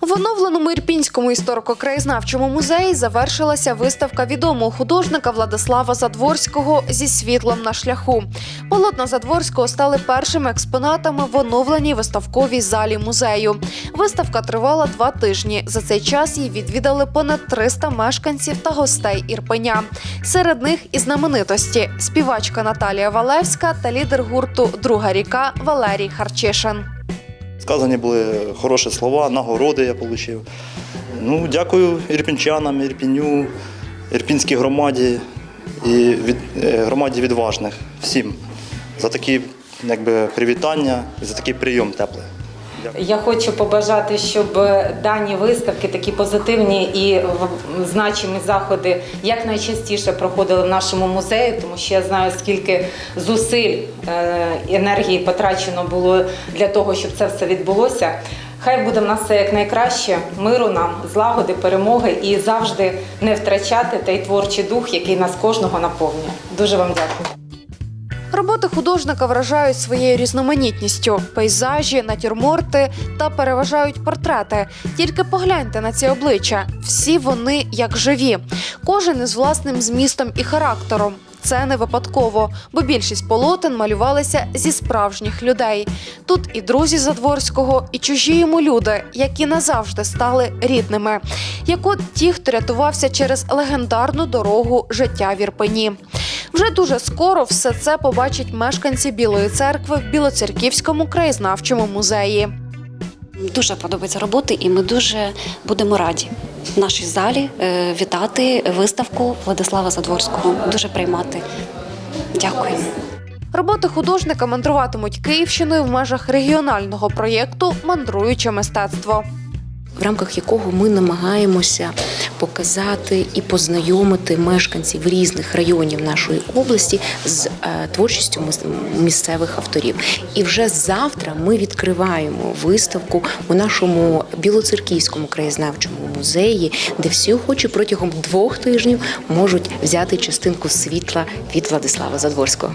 В оновленому Ірпінському історико-краєзнавчому музеї завершилася виставка відомого художника Владислава Задворського зі світлом на шляху. Полотна Задворського стали першими експонатами в оновленій виставковій залі музею. Виставка тривала два тижні. За цей час її відвідали понад 300 мешканців та гостей Ірпеня. Серед них і знаменитості співачка Наталія Валевська та лідер гурту Друга ріка Валерій Харчишин. Сказані були хороші слова, нагороди я отримав. Ну, дякую ірпінчанам, Ірпіню, Ірпінській громаді і від, е, громаді відважних всім за такі якби, привітання і за такий прийом теплий. Я хочу побажати, щоб дані виставки, такі позитивні і значимі заходи якнайчастіше проходили в нашому музеї, тому що я знаю, скільки зусиль е, енергії потрачено було для того, щоб це все відбулося. Хай буде в нас все якнайкраще, миру нам, злагоди, перемоги і завжди не втрачати той творчий дух, який нас кожного наповнює. Дуже вам дякую. Роботи художника вражають своєю різноманітністю: пейзажі, натюрморти та переважають портрети. Тільки погляньте на ці обличчя. Всі вони як живі, кожен із власним змістом і характером. Це не випадково, бо більшість полотен малювалися зі справжніх людей. Тут і друзі Задворського, і чужі йому люди, які назавжди стали рідними, як от ті, хто рятувався через легендарну дорогу життя в Ірпені. Вже дуже скоро все це побачать мешканці Білої церкви в Білоцерківському краєзнавчому музеї. Дуже подобаються роботи, і ми дуже будемо раді в нашій залі е, вітати виставку Владислава Задворського. Дуже приймати. Дякуємо. Роботи художника мандруватимуть Київщиною в межах регіонального проєкту Мандруюче мистецтво. в рамках якого ми намагаємося показати і познайомити мешканців різних районів нашої області з е, творчістю місцевих авторів. І вже завтра ми відкриваємо виставку у нашому білоцерківському краєзнавчому музеї, де всі охочі протягом двох тижнів можуть взяти частинку світла від Владислава Задворського.